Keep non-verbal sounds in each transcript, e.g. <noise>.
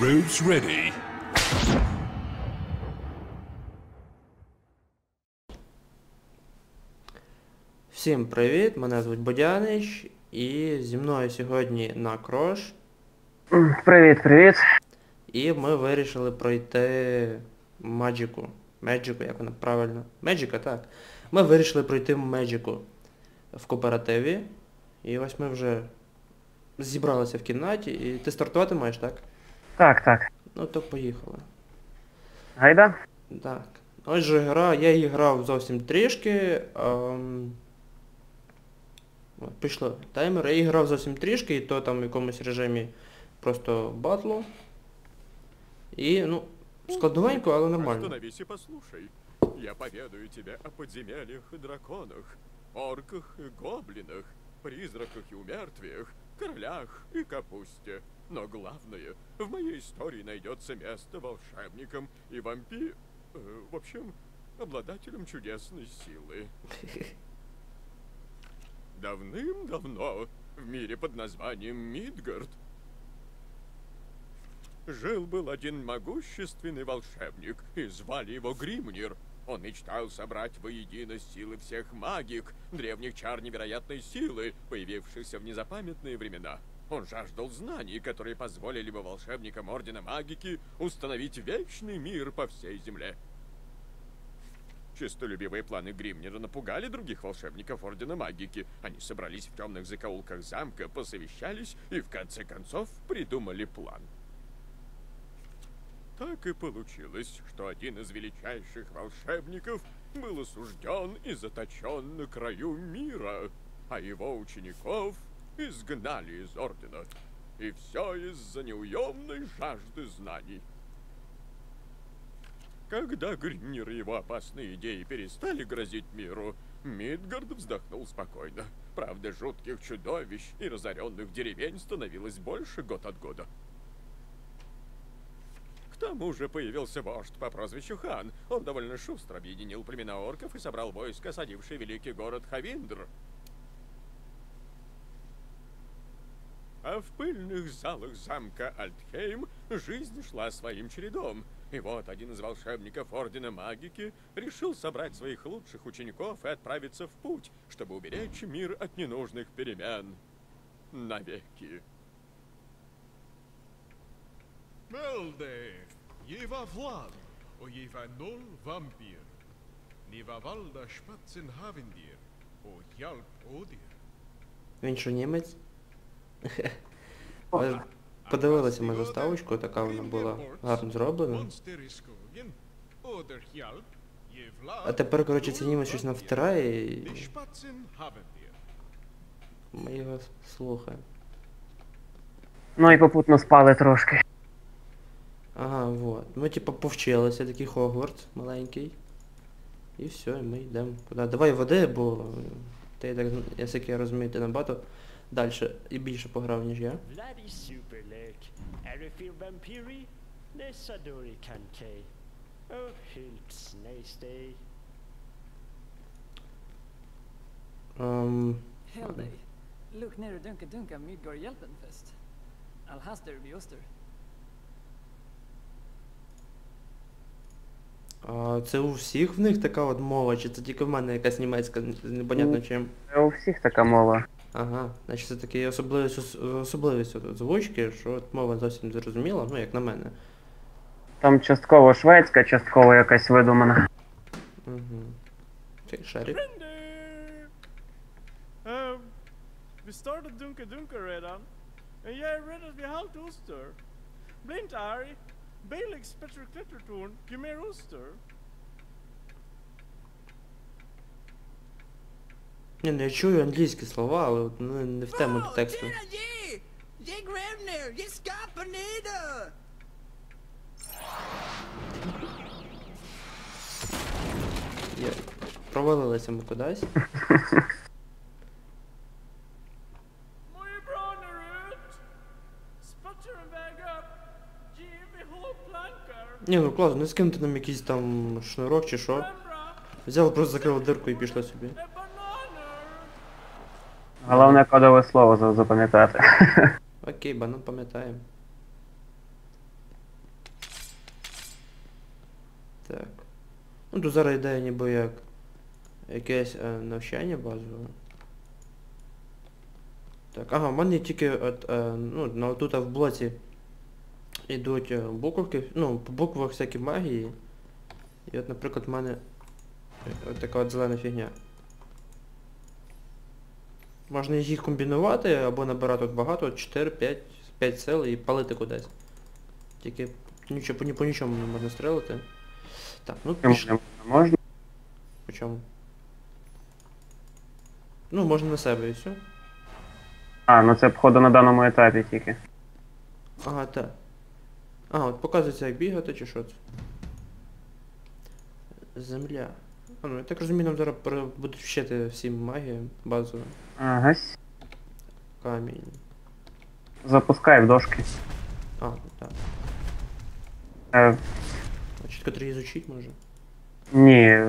Robes ready. Всім привіт! Мене звуть Бодянич і зі мною сьогодні на Крош. Привіт, привіт. І ми вирішили пройти Маджику. Меджику, як вона правильно. Меджика, так. Ми вирішили пройти Меджику в кооперативі. І ось ми вже зібралися в кімнаті. І ти стартувати маєш, так? Так, так. Ну то поїхали. Гайда? Так. Отже, гра, я її грав зовсім трішки. Ем... Пішло таймер. Я її грав зовсім трішки, і то там в якомусь режимі просто батлу. І, ну, складновенько, але нормально. Остановись и послушай. Я поведаю тебе о подземельях и драконах, орках и гоблинах, призраках и умертвиях, королях и капусте. Но главное, в моей истории найдется место волшебникам и вампи... э, в общем, обладателям чудесной силы. <laughs> Давным-давно в мире под названием Мидгард Жил-был один могущественный волшебник, и звали его Гримнир. Он мечтал собрать воедино силы всех магик, древних чар невероятной силы, появившихся в незапамятные времена. Он жаждал знаний, которые позволили бы волшебникам Ордена Магики установить вечный мир по всей земле. Честолюбивые планы Гримнера напугали других волшебников Ордена Магики. Они собрались в темных закоулках замка, посовещались и в конце концов придумали план. Так и получилось, что один из величайших волшебников был осужден и заточен на краю мира, а его учеников изгнали из Ордена. И все из-за неуемной жажды знаний. Когда Гримнир и его опасные идеи перестали грозить миру, Мидгард вздохнул спокойно. Правда, жутких чудовищ и разоренных деревень становилось больше год от года. К тому же появился вождь по прозвищу Хан. Он довольно шустро объединил племена орков и собрал войско, осадивший великий город Хавиндр. А в пыльных залах замка Альтхейм жизнь шла своим чередом. И вот один из волшебников Ордена Магики решил собрать своих лучших учеников и отправиться в путь, чтобы уберечь мир от ненужных перемен. Навеки. Melde, je var Vlad och je var noll vampyr. Ni var valda spatsen havendir och hjälp Odir. Він що німець? Подивилися ми заставочку, така вона була гарно зроблена. А тепер, коротше, цей німець щось навтирає Ni і ми його слухаємо. Ну і попутно спали трошки. Ага, вот. Ми типа повчилися, такий Хогвартс маленький. І все, і ми йдемо куди. Давай води, бо ти я так, наскільки я розумію, ти набагато далі і більше пограв, ніж я. Oh. Ем. Look dunka dunka Hjälpenfest. Alhaster а це у всіх в них така от мова, чи це тільки в мене якась німецька, непонятно Ну. чим. У всіх така мова. Ага, значить це такі особливість, особливість от озвучки, що от мова зовсім не зрозуміла, ну як на мене. Там частково шведська, частково якась видумана. Угу. Цей шарик. Um, vi startet Dunka Dunka redan. En jag är rädd att vi halvt oster. Bli inte arg. Belix Petter Klättertorn, ge mer oster. Ні, ну я чую англійські слова, але от, ну, не в тему до тексту. Я... Провалилися ми кудись. <laughs> Ні, ну класно, не скинути нам якийсь там шнурок чи що. Взяла, просто закрила дирку і пішла собі. Головне кодове слово запам'ятати. <laughs> Окей, банан пам'ятаємо. Так. Ну тут зараз йде ніби як якесь е, навчання базове. Так, ага, в мене тільки от, е, ну, тут в блоці йдуть е, буковки, ну, по буквах всякі магії. І от, наприклад, в мене е, от така от зелена фігня. Можна їх комбінувати або набирати от багато, 4, 5, 5 сил і палити кудись. Тільки нічого, по, ні- по нічому не можна стрелити. Так, ну пішли. можна? По чому? Ну, можна на себе і все. А, ну це походу на даному етапі тільки. Ага, так. Ага, от показується як бігати чи що це. Земля. А, ну я так розумію, нам зараз будуть вчити всі магії базові. Ага. Камінь. Запускай в дошки. А, ну так. Е, А чітко треба ізучити може. ні,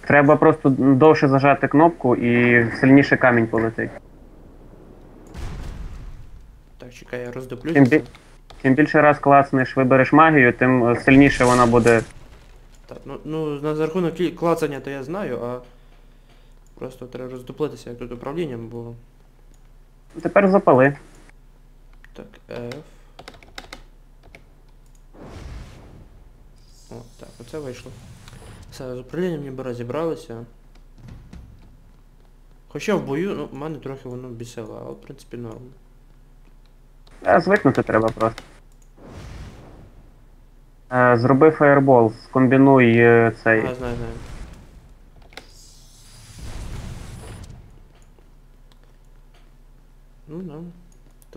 треба просто довше зажати кнопку і сильніше камінь полетить. Так, чекай, я роздоплюся. бі... Тим більше раз клацнеш, вибереш магію, тим е, сильніше вона буде. Так, ну, ну на рахунок клацання то я знаю, а просто треба роздоплитися як тут управлінням, бо. Тепер запали. Так, F. О, так, оце вийшло. Все, з управлінням ніби розібралися. Хоча в бою, ну, в мене трохи воно бісило, але в принципі норм. Звикнути треба просто. Е, Зроби фаєрбол, скомбінуй е, цей. А, знаю, знаю. Ну, да.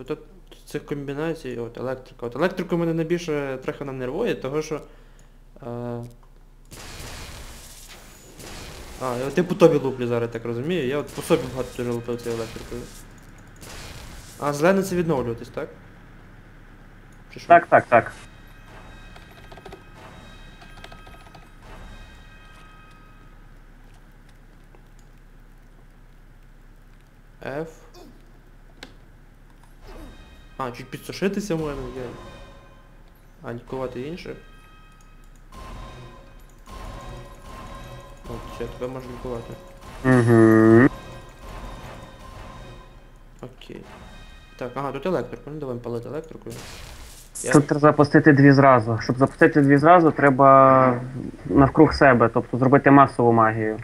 Тут цих комбінацій, от електрика. От електрику мене найбільше трохи вона нервує, того що. А, а, я по тобі луплю зараз, так розумію. Я от по собі багато дуже лупив цією електрикою. А, зелене це відновлюватись, так? Чи що? Так, так, так. F. А, чуть підсушитися можна, я. А, лікувати інших. От, все, тебе можна лікувати. Угу. Окей. Так, ага, тут електрику, ну давай палити електрикою. Я- Тут треба запустити дві зразу. Щоб запустити дві зразу, треба навкруг себе, тобто зробити масову магію.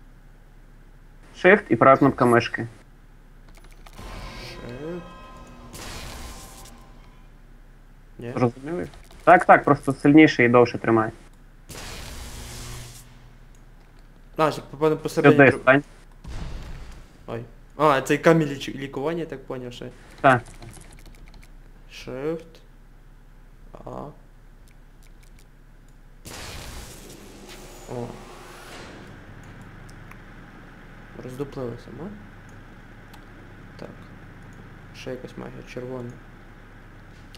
Shift і права кнопка мишки. Ні. Зрозуміли? Так, так, просто сильніше і довше тримай. А, щоб попаде посередині. Сюди стань. Ой. А, цей камінь ліч... лікування, я так поняв, ще. Так. Shift. А. О. Роздуплилися, ма? Так. Ще якась магія, червона.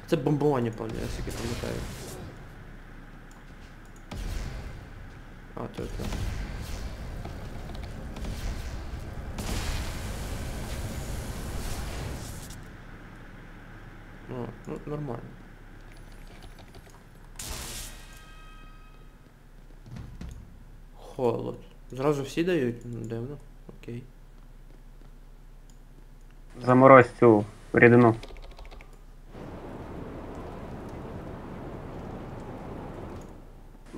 Це бомбування, певно, я скільки пам'ятаю. А, то так. О, ну, нормально. Холод. Зразу всі дають? Ну, дивно. Окей. Заморозь цю рідину.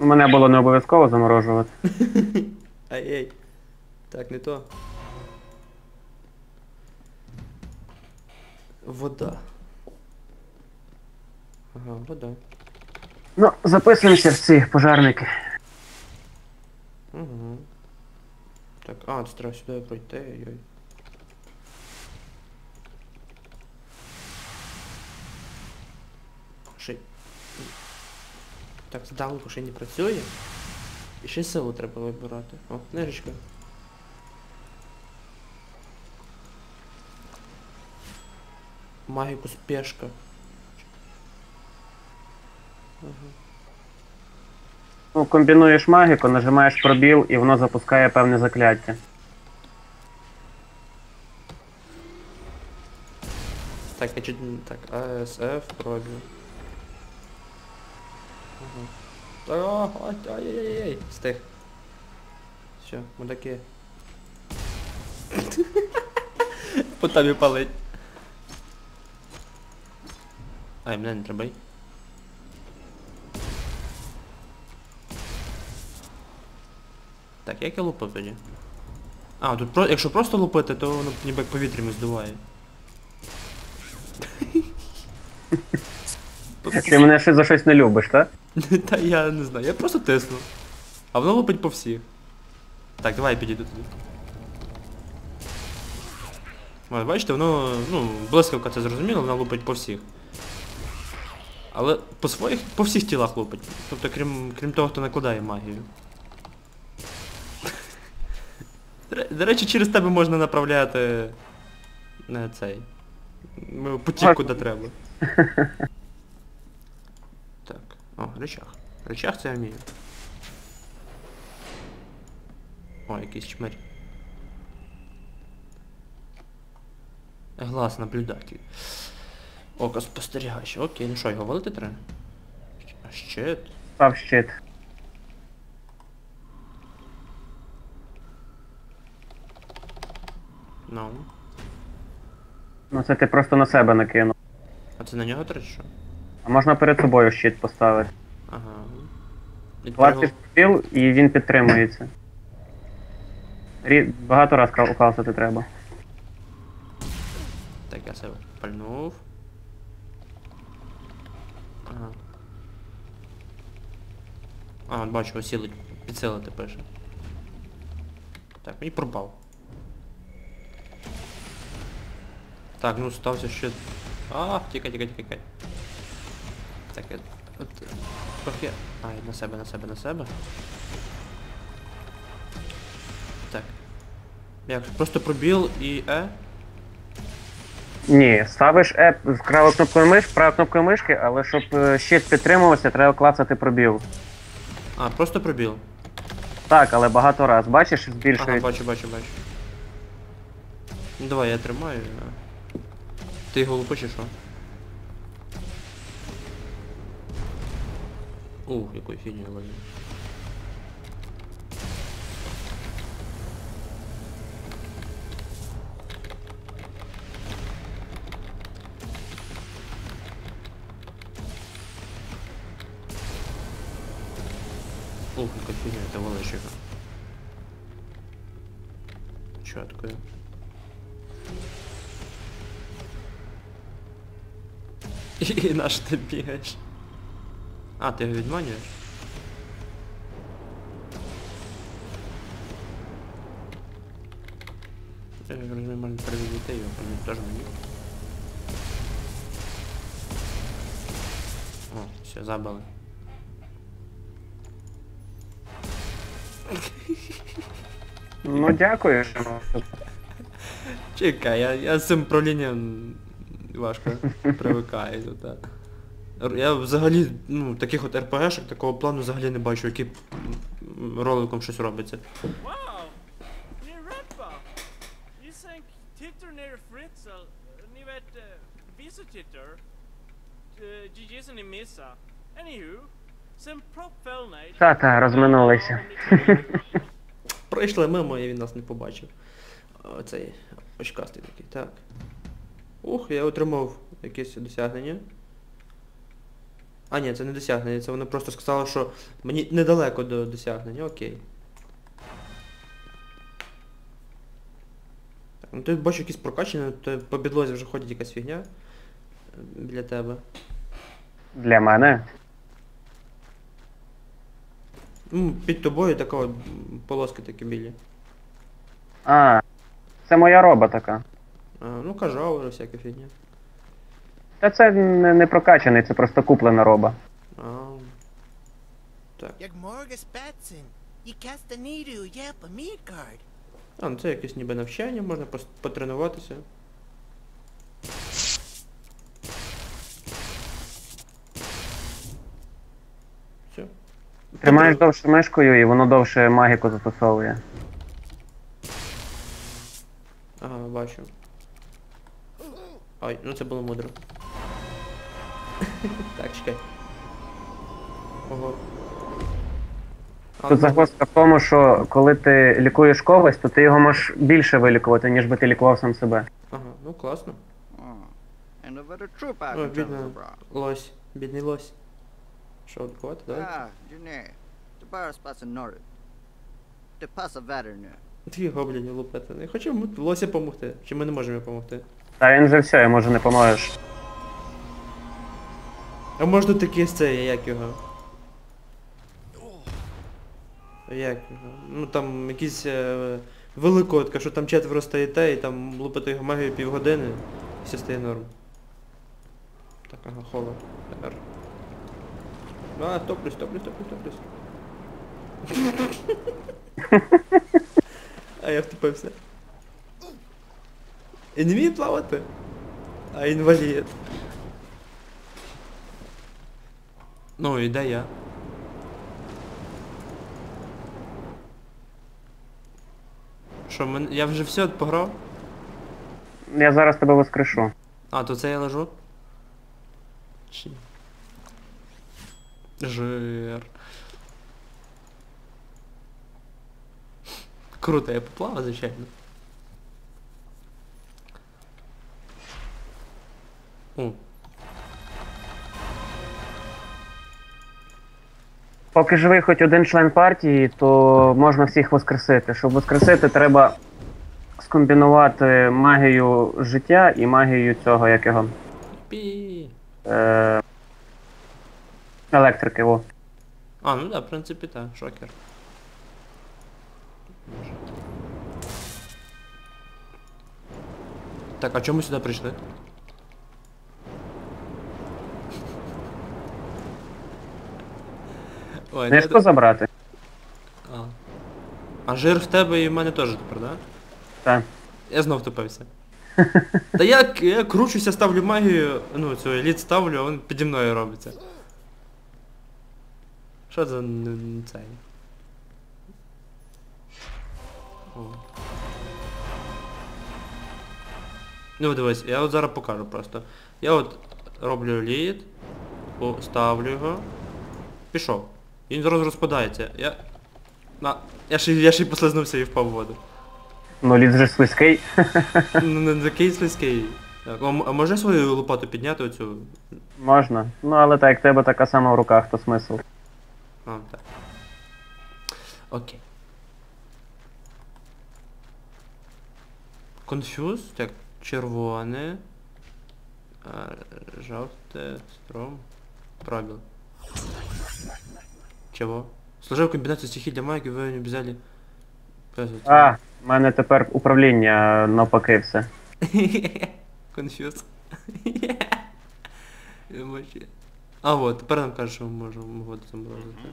Мене було не обов'язково заморожувати. <laughs> Ай-ей. Так, не то. Вода. Ага, вода. Ну, записуємося в ці пожарники. Угу. Так, а, це треба сюди пройти, ой. Ще... Так, здалеку ще не працює. І ще силу треба вибирати. О, книжечка. Магіку спешка. Ага. Ну, комбінуєш магіку, нажимаєш пробіл і воно запускає певне закляття. Так, я чуть... Так, АСФ пробил. Ага. А, ай, Ай-яй-яй, стих. Все, мудаки. <laughs> По тобі палить. Ай, мене не треба. Так, як я лупив тоді? А, тут про... якщо просто лупити, то воно ніби як повітрями здуває. Ти мене ще за щось не любиш, так? <laughs> Та я не знаю, я просто тисну. А воно лупить по всіх. Так, давай я підійду туди. Ось, бачите, воно, ну, блискавка це зрозуміло, воно лупить по всіх. Але по своїх, по всіх тілах лупить. Тобто крім, крім того, хто накладає магію. <laughs> До речі, через тебе можна направляти не цей. Потік куди треба. <laughs> О, речах. Речах це я вмію. О, якийсь чмирь. Глаз наблюдатель. Око спостерігач. Окей, ну що, його валити треба? А щит. Став щит. Ну. Ну це ти просто на себе накинув. А це на нього треба що? А можна перед собою щит поставити. Ага. І Класиш перегол- і він підтримується. Рі... Багато раз кла- класити треба. Так, я себе пальнув. Ага. А, от бачу, осілить, підсилити пише. Так, мені пропав. Так, ну стався ще. А, тікай, тікай, тікай, тікай. Так. От, трохи... Ай, на себе, на себе, на себе. Так. Як? Просто пробіл і Е? Ні, ставиш з правою кнопкою миш, правою кнопкою мишки, але щоб е, щит підтримувався, треба клацати пробіл. А, просто пробіл. Так, але багато раз. Бачиш, Ага, бачу, бачу, бачу. Ну давай, я тримаю. Ти його лупиш чи що? Ух, якою фігню возьму. Ух, яка фігня, это волочика. Чёткую. І <laughs> на що ти бігаєш? А, ти його відманюєш? Я так розумію, можна перевідати його, він теж мені. О, все, забили. Ну дякую. Чекай, я, я з цим правлінням важко <laughs> привикаю тут. Я взагалі, ну, таких от РПГшок, такого плану взагалі не бачу, які роликом щось робиться. Та-та, розминулися. <laughs> Пройшли мимо і він нас не побачив. Оцей очкастий такий. Так. Ух, я отримав якесь досягнення. А ні, це не досягнення, це воно просто сказало, що мені недалеко до досягнення, окей. Так, ну тут бачу якісь прокачені, то по підлозі вже ходить якась фігня е, біля тебе. Для мене. Ну, під тобою така от, полоски такі білі. А, це моя роба така. А, ну кажав, всяка фігня. Та це не, не прокачаний, це просто куплена роба. А, Morgus Batson. You cast a needle, yep, а, ну це якесь ніби навчання, можна пос- потренуватися. Все. Тримаєш довше мишкою і воно довше магіку застосовує. Ага, бачу. Ай, ну це було мудро. Так, чекай. Ого. Тут ну, загвоздка в тому, що коли ти лікуєш когось, то ти його можеш більше вилікувати, ніж би ти лікував сам себе. Ага, ну класно. The bra. Лось. Бідний лось. Що passa veteriner. Дві гоблінів лупити. Не хочу йому лося помогти. Чи ми не можемо допомогти? Та він же все, йому вже не поможеш. А можна такі з це, як його? Як його? Ну там якісь е, великодка, що там четверо стоїте і там лупити його магію півгодини, і все стає норм. Так, ага, холод. Р. А, топлюсь, топлюсь, топлюсь, топлюсь. <laughs> а я втупився. І не вміє плавати. А інвалід. Ну, і де я? Що, мен... я вже все пограв? Я зараз тебе воскрешу. А, то це я лежу? Чи... Жир. Круто, я поплавав, звичайно. О, Поки живий хоч один член партії, то можна всіх воскресити. Щоб воскресити, треба скомбінувати магію життя і магію цього, як його. пі. Е- електрики, о. А, ну да, в принципі, так, шокер. Так, а чому сюди прийшли? Ой, ну, Книжку забрати? а. а жир в тебе і в мене теж тепер, да? Так. Я знов тупився. <laughs> Та я, я кручуся, ставлю магію, ну цю еліт ставлю, а він піді мною робиться. Що за н- цей? О. Ну дивись, я от зараз покажу просто. Я от роблю лід, о, ставлю його, пішов. Він зараз розпадається. Я. На. Я ще, я ще й послизнувся і впав в воду. Ну, лід же слизький. <laughs> Ну, не такий слизький. Так, а, м- а може свою лопату підняти оцю? Можна. Ну, але так як тебе така сама в руках, то смисл. А, так. Окей. Конфюз, так, червоне. Жовте, стром. Пробіл. Чого? Сложив комбінацію стихій для магії, ви не взяли. А, в мене тепер управління навпаки все. <laughs> Конфюз. <laughs> А вот, тепер нам кажуть, що ми можемо воду заморозити.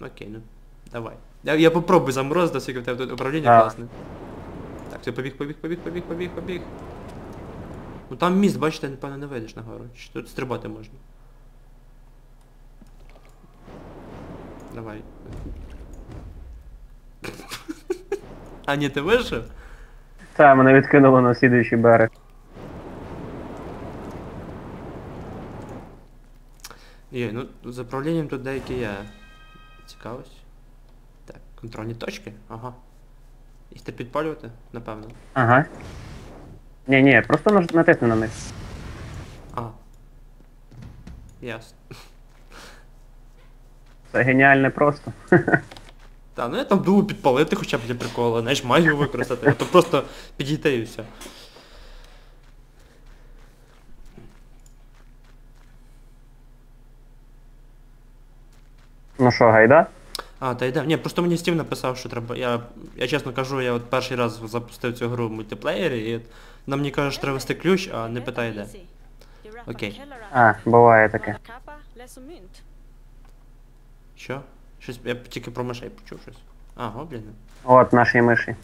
Окей, ну. Давай. Я, я попробую заморозити, оскільки в тебе тут управління Так. класне. Так, все, побіг, побіг, побіг, побіг, побіг, побіг. Ну там міст, бачите, напевно, не вийдеш нагору. Чи тут стрибати можна? Давай. <laughs> А ні, ти вийшов? Та, мене відкинуло на слідуючий берег. Є, ну з управлінням тут деякі є. Цікавость. Так, контрольні точки? Ага. Їх треба підпалювати, напевно. Ага. Ні, ні, просто натисни на них. А. Ясно. Це геніально просто. Та, ну я там думаю підпалити хоча б для приколу, знаєш, магію використати, а то просто підійти і все. Ну що, гайда? А, та йде. Ні, просто мені Стів написав, що треба. Я, я чесно кажу, я от перший раз запустив цю гру в мультиплеєрі, і от нам мені кажуть, що треба ввести ключ, а не питає де. Окей. А, буває таке. Що? Щось. Я тільки про мишей почув щось. А, гобліни. От наші миші.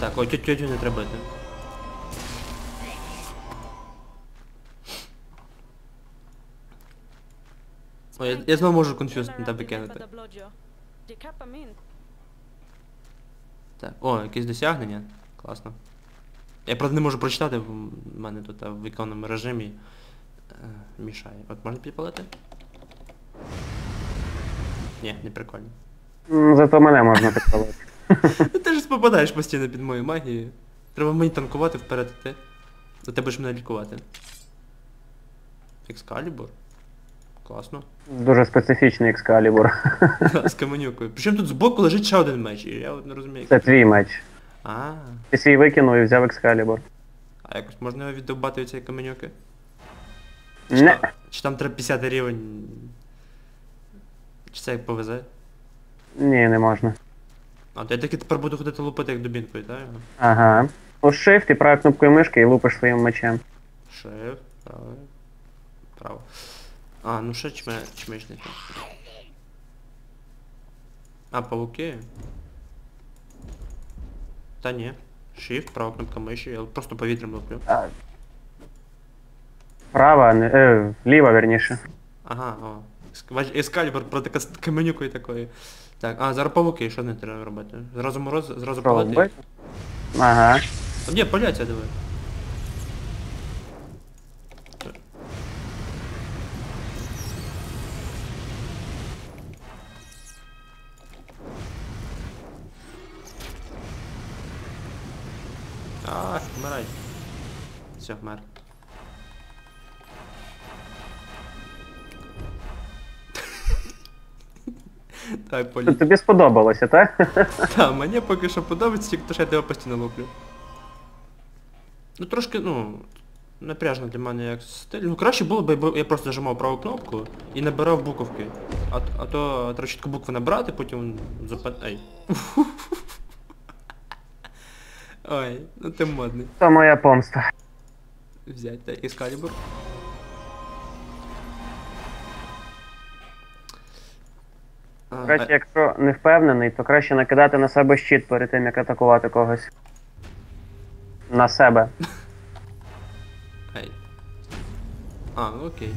Так, ой, тю тютю не треба бити. Ой, я, я знову можу конфюз на тебе кинути. Так, о, якесь досягнення. Класно. Я правда не можу прочитати, бо в мене тут в віконному режимі е, мішає. От можна підпалити? Ні, не прикольно. Зато мене можна підпалити. Ну, <laughs> Ти ж попадаєш постійно під мою магію. Треба мені танкувати вперед іти. А ти будеш мене лікувати. Екскалібур? Класно. Дуже специфічний екскалібур. <laughs> З каменюкою. Причому тут збоку лежить ще один меч, і я от не розумію. Це твій меч. А, Ти свій викинув і взяв екскалібур. а якось можна його віддовбати від цієї каменюки? Чи, Не. там, чи там треба 50 рівень? Чи це як повезе? Ні, не можна. А, то я таки тепер буду ходити лупити як дубінкою, так? Ага. У Shift і правою кнопкою мишки і лупиш своїм мечем. Shift, право. Право. А, ну ще чме, чмичники. А, павуки. Та ні. Shift, права кнопка миші, я просто повітрям луплю. Права, не, е, ліва, верніше. Ага, о. Ескалібр проти каменюкою такої. Так, а, зараз павуки, що не треба робити? Зразу мороз, зразу палати. Ага. А, Ні, паляться, диви. А, вмирай. Все, вмер. <laughs> Так, полі. Тобі сподобалося, так? Та, мені поки що подобається, тільки то, що я тебе постійно луплю. Ну трошки, ну, напряжно для мене як стиль. Ну краще було б, якби я просто нажимав праву кнопку і набирав буковки. А, а то треба чітко букви набрати, потім запад... Ай. Ой, ну ти модний. Це моя помста. Взять, так, Ескалібур. А, Краще, якщо не впевнений, то краще накидати на себе щит перед тим, як атакувати когось. На себе. Ай. А, ну окей.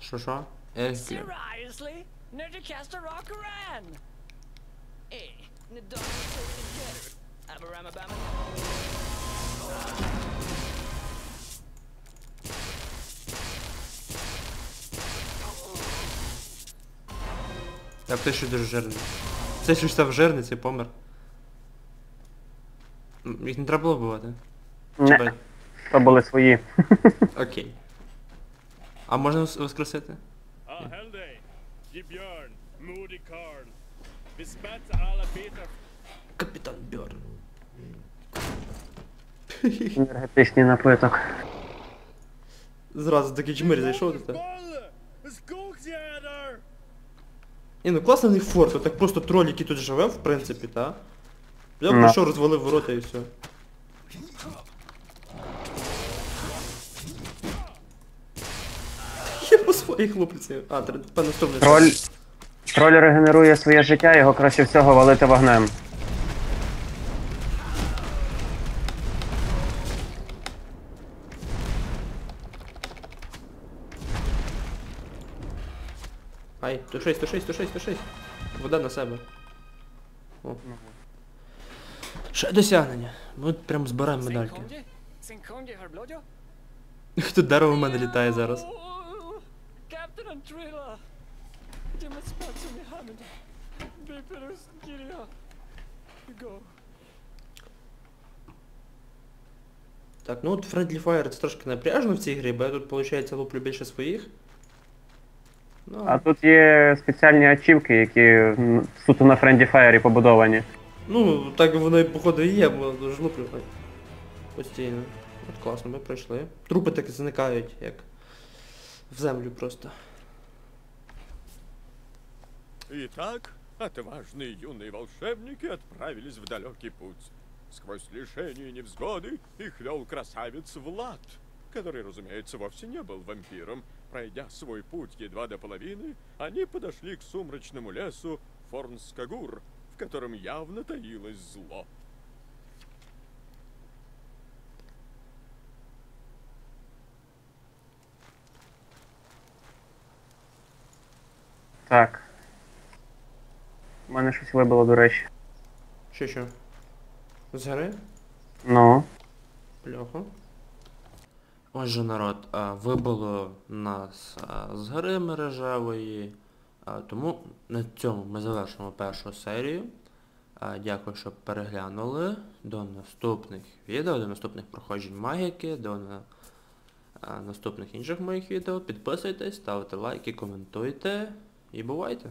Що що? Ех, Seriously? Need to cast a rock around? Eh, ne dog the Abaramabama. Так, ти ще дуже жирний. Це що став жирний, цей помер. Їх не треба було вбивати? Не, то були свої. Окей. А можна вос- воскресити? Ah, Helday, Gibjörn, Moody Karl. Bespatte alla Peter Капітан Бьорн. Енергетичний напиток. Зразу такий чмир зайшов до тебе. Ні, ну класний в них форт, так просто троль, який тут живе, в принципі, та? Я Ну. прийшов, розвалив ворота і все. Своїх хлопців. А, треба, певно. Троль. Троль регенерує своє життя, його краще всього валити вогнем. Ай, 106, 106, 106, 106. Вода на себе. О. Ще досягнення. Ми прям збираємо медальки. Тут дерево в мене літає зараз. Antrilla! Dimmet spatsen i handen. Viperus Giria. Go. Так, ну от Friendly Fire це трошки напряжно в цій грі, бо я тут, виходить, луплю більше своїх. Ну, А тут є спеціальні ачівки, які м, суто на Friendly Fire побудовані. ну так воно і походу і є, бо дуже луплю так. Постійно. От класно, ми пройшли. Трупи так зникають, як в землю просто. Итак, отважные юные волшебники отправились в далекий путь. Сквозь лишения и невзгоды их вел красавец Влад, который, разумеется, вовсе не был вампиром. Пройдя свой путь едва до половины, они подошли к сумрачному лесу Форнскагур, в котором явно таилось зло. Так. Мене щось вибило, до речі. Що що? З гри? Ну. Пляха. Отже, народ, а, вибило нас а, з гри мережевої, а, тому на цьому ми завершимо першу серію. Дякую, що переглянули. До наступних відео, до наступних проходжень магіки, до на- наступних інших моїх відео. Підписуйтесь, ставте лайки, коментуйте і бувайте!